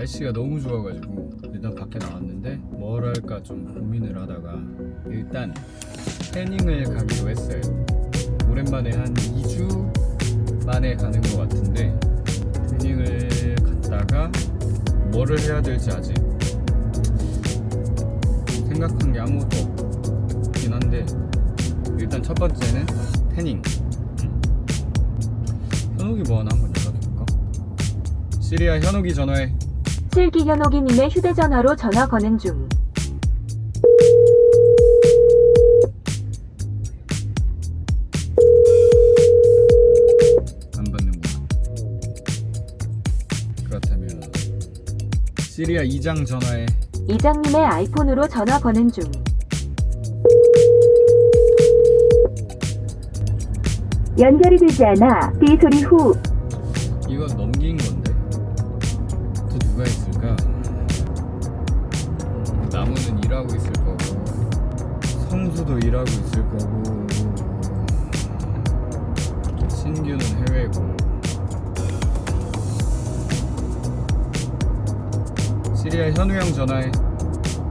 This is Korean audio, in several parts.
날씨가 너무 좋아가지고 일단 밖에 나왔는데 뭘 할까 좀 고민을 하다가 일단 태닝을 가기로 했어요. 오랜만에 한 2주 만에 가는 것 같은데 태닝을 갔다가 뭐를 해야 될지 아직 생각한 게 아무것도 없긴 한데 일단 첫 번째는 태닝. 음. 현욱이 뭐 하나 한번 연락해볼까? 시리아 현욱이 전화해. 슬기 현옥이님의 휴대전화로 전화 거는 중. 안 받는구나. 그렇다면 시리아 이장 전화해. 이장님의 아이폰으로 전화 거는 중. 연결이 되지 않아 삐 소리 후 이건 넘긴 건데. 또 누가 있을까? 나무는 일하고 있을 거고, 성수도 일하고 있을 거고, 신규는 해외고. 시리아 현우 형 전화해.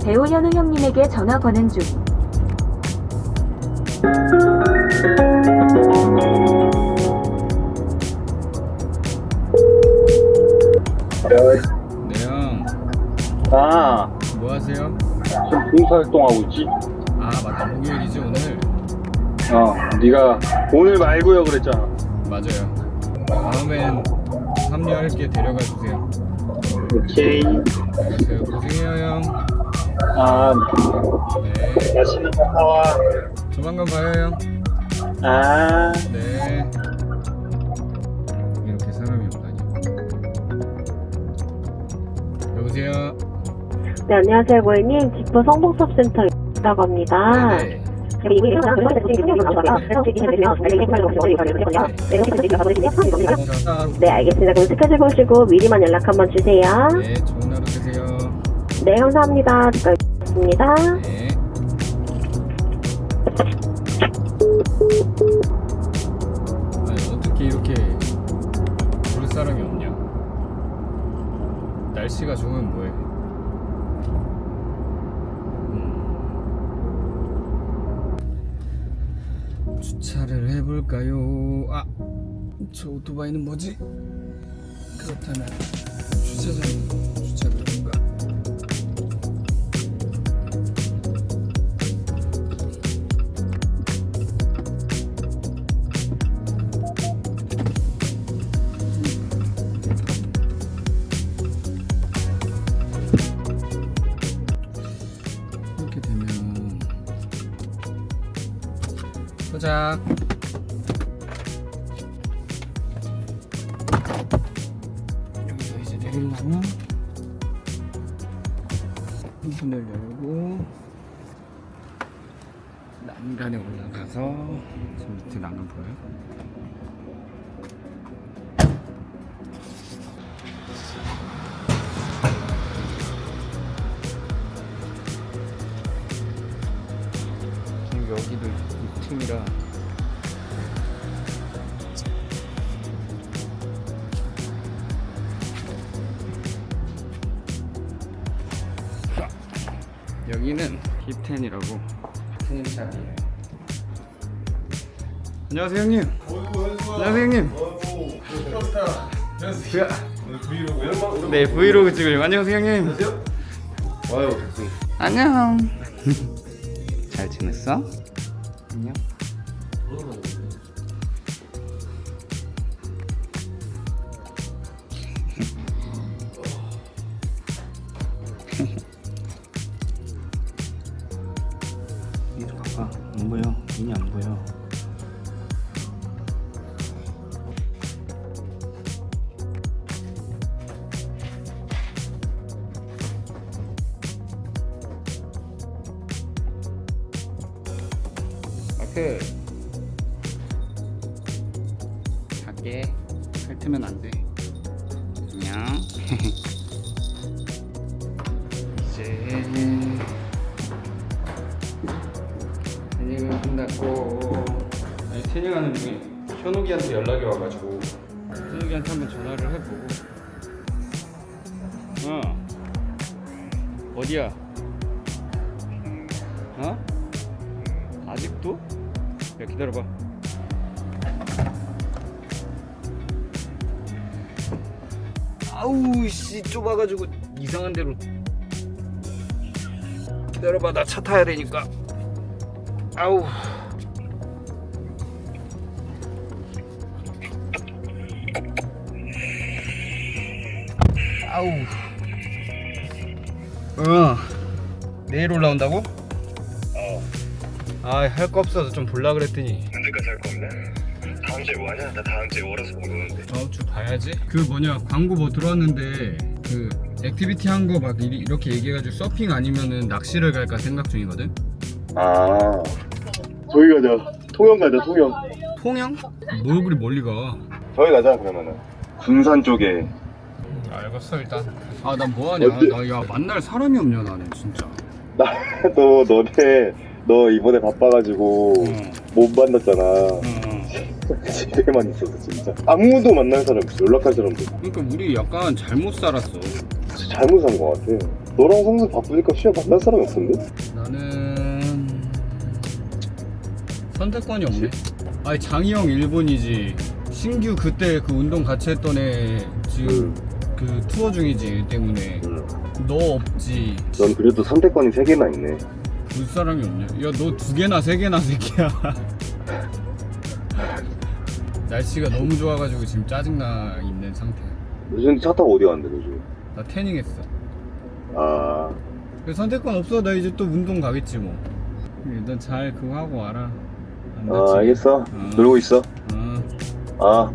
배우 현우 형님에게 전화 거는 중. 아, 뭐 하세요? 지금 봉사활동하고 있지? 아 맞다 목요일이지 오늘. 어, 네가 오늘 말고요 그랬잖아. 맞아요. 다음엔 합류할게 데려가 주세요. 오케이. 네, 고생해요 형. 아, 네. 맛있는 거 사와. 조만간 봐요 형. 아, 네. 이렇게 사람이 없다니. 여보세요. 네, 안녕하세요, 고객님. 지포 성복섭센터라고 합니다. 네. 네, 알겠습니다. 그럼 스케줄 보시고 미리만 연락 한번 주세요. 네, 좋은 하루 되세요. 네, 감사합니다. 네. 아니 어떻게 이렇게 부를 사람이 없냐? 날씨가 좋으면 뭐해? 음. 주차를 해볼까요? 아, 저 오토바이는 뭐지? 그렇다면 주차장 도착 여기서 이제 내리려면 문을 열고 난간에 올라가서 저 밑에 난간 보여요? 6층이라. 여기는 힙텐이라고. 텐샵이에요. 안녕하세요 형님. 안녕하세요 형님. 브이로그요? 네 브이로그 찍으려고. 안녕하세요 형님. 와요. 안녕. 잘 지냈어? 안녕 이리 가봐. 안 보여. 눈이 안 보여. 마크. 작게 핥으면 안돼 안녕 이제 태닝을 끝났고 아니 태닝하는 중에 현욱이한테 연락이 와가지고 현욱이한테 한번 전화를 해보고 어. 어디야? 어? 아직도? 야 기다려봐. 아우 씨 좁아가지고 이상한 데로 기다려봐 나 차 타야 되니까. 아우. 아우. 어. 내일 올라온다고? 어, 아, 할 거 없어서 좀 볼라 그랬더니. 주에 뭐 하냐? 나 다음 주에 월화수목 노는데. 다음 주 봐야지. 그 뭐냐 광고 뭐 들어왔는데 그 액티비티 한 거 막 이렇게 얘기해가지고 서핑 아니면은 낚시를 갈까 생각 중이거든. 아, 저기 가자. 통영 가자, 통영. 통영? 뭘 그리 멀리 가? 저기 가자, 그러면은. 군산 쪽에. 알겠어 일단. 아 난 뭐하냐? 어때? 나 야 만날 사람이 없냐 나는 진짜. 나도 너네, 너 이번에 바빠가지고 응. 못 만났잖아. 응. 집에만 있었어, 진짜. 아무도 만날 사람 없어, 연락할 사람도. 그러니까 우리 약간 잘못 살았어. 진짜 잘못 산것 같아. 너랑 성수 바쁘니까 시간 만날 사람이 없던데? 나는 선택권이 없네. 아니 장희영 일본이지. 신규 그때 그 운동 같이 했던 애 지금 그 투어 중이지 때문에 응. 너 없지. 넌 그래도 선택권이 세개나 있네. 볼 사람이 없냐? 야 너 두 개나 세 개나 새끼야. 날씨가 너무 좋아가지고 지금 짜증나 있는 상태야. 요즘 차 타고 어디 가는데, 요즘? 나 태닝했어. 아, 그 선택권 없어. 나 이제 또 운동 가겠지 뭐. 일단 잘 그거 하고 와라. 안 아, 다치게. 알겠어. 어. 놀고 있어. 어. 아.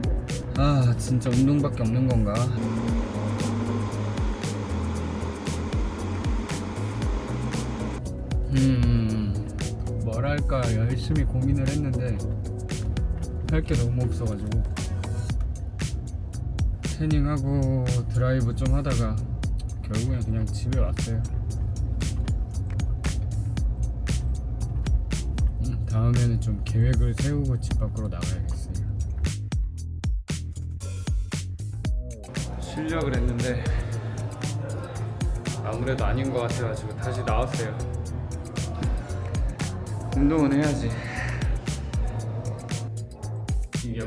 아 진짜 운동밖에 없는 건가? 음 뭐랄까 열심히 고민을 했는데 할 게 너무 없어가지고 태닝하고 드라이브 좀 하다가 결국엔 그냥 집에 왔어요. 음, 다음에는 좀 계획을 세우고 집 밖으로 나가야겠어요. 실력을 했는데 아무래도 아닌 것 같아가지고 다시 나왔어요. 운동은 해야지. 이게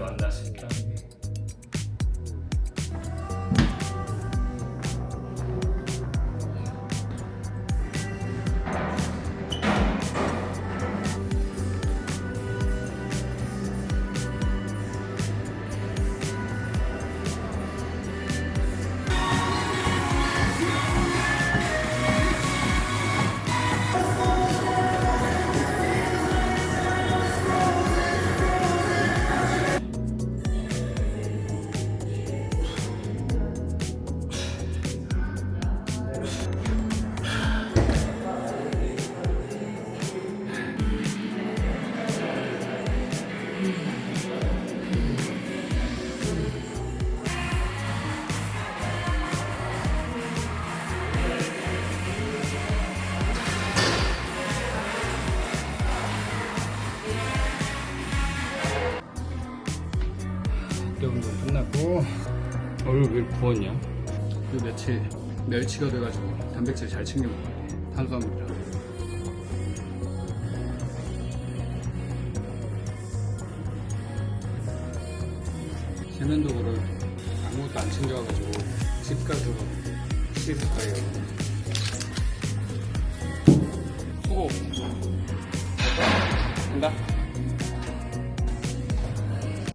끝났고 얼굴 왜 부었냐? 그 며칠 멸치가 돼가지고 단백질 잘 챙겨 먹어야 돼. 탄수화물이랑. 세면도구를 아무것도 안 챙겨가지고 집 가서 씻을 거예요. 수고. 간다.